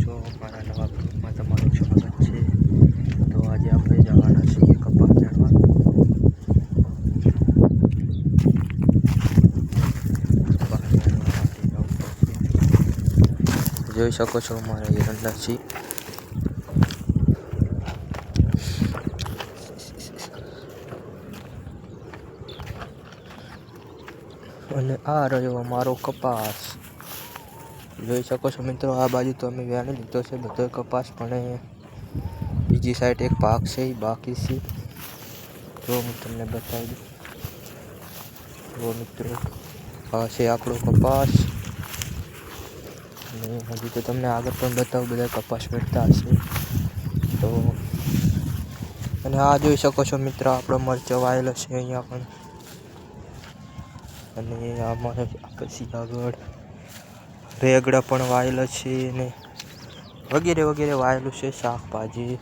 છો મારા નવા ગ્રુપમાં તમારું સ્વાગત છે. તો આજે આપણે જવાના છીએ કપાસ જાણવા. જોઈ શકો છો મારા એરંડા છે અને આ રહ્યો અમારો કપાસ. જોઈ શકો છો મિત્રો આ બાજુ તો અમે વ્યાણી લીધો છે બધો કપાસ પણ એ બીજી સાઈડ એક ભાગ છે એ બાકી છે જો હું તમને બતાવી દઉં જો મિત્રો આ છે આપણો કપાસ અને હજી તો તમને આગળ પણ બતાવું બધા કપાસ વેચતા હશે તો અને આ જોઈ શકો છો મિત્રો આપણો મરચો વાયેલો છે અહીંયા પણ અને આમાં પછી આગળ રેગડા પણ વાયેલા છે ને વગેરે વગેરે વાયેલું છે શાકભાજી.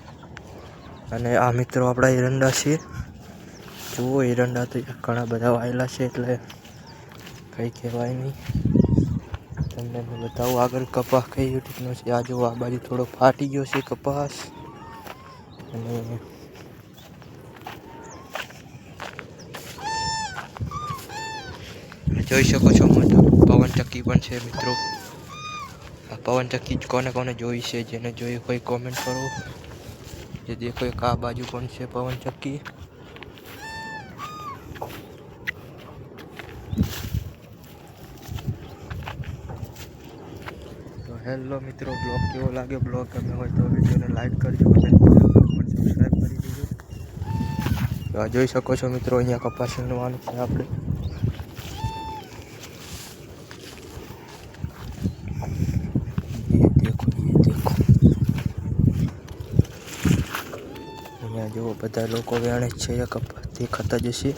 અને આ મિત્રો આપણા એરંડા છે. જુઓ એરંડા તો ઘણા બધા વાયેલા છે એટલે કંઈ કહેવાય નહીં. તમને મેં બતાવું આગળ કપાસ કઈ રીતનો છે. આ જુઓ, આ બાજુ થોડો ફાટી ગયો છે કપાસ. અને જોઈ શકો છો મોટા પવન ચક્કી પણ છે મિત્રો આ પવન ચક્કી જ કોને કોને જોઈ છે જેને જોઈ કોઈ કોમેન્ટ કરો જે દેખો એક આ બાજુ પણ છે પવન ચક્કી તો હેલો મિત્રો બ્લોગ કેવો લાગે બ્લોગ ગમે હોય તો વિડીયોને લાઈક કરજો અને સબસ્ક્રાઈબ કરી દેજો તો આ જોઈ શકો છો મિત્રો અહીંયા કપાસ વીણવાનું છે આપણે અહીંયા જુઓ બધા લોકો વેણે છે એ કપાસ દેખાતા જશે.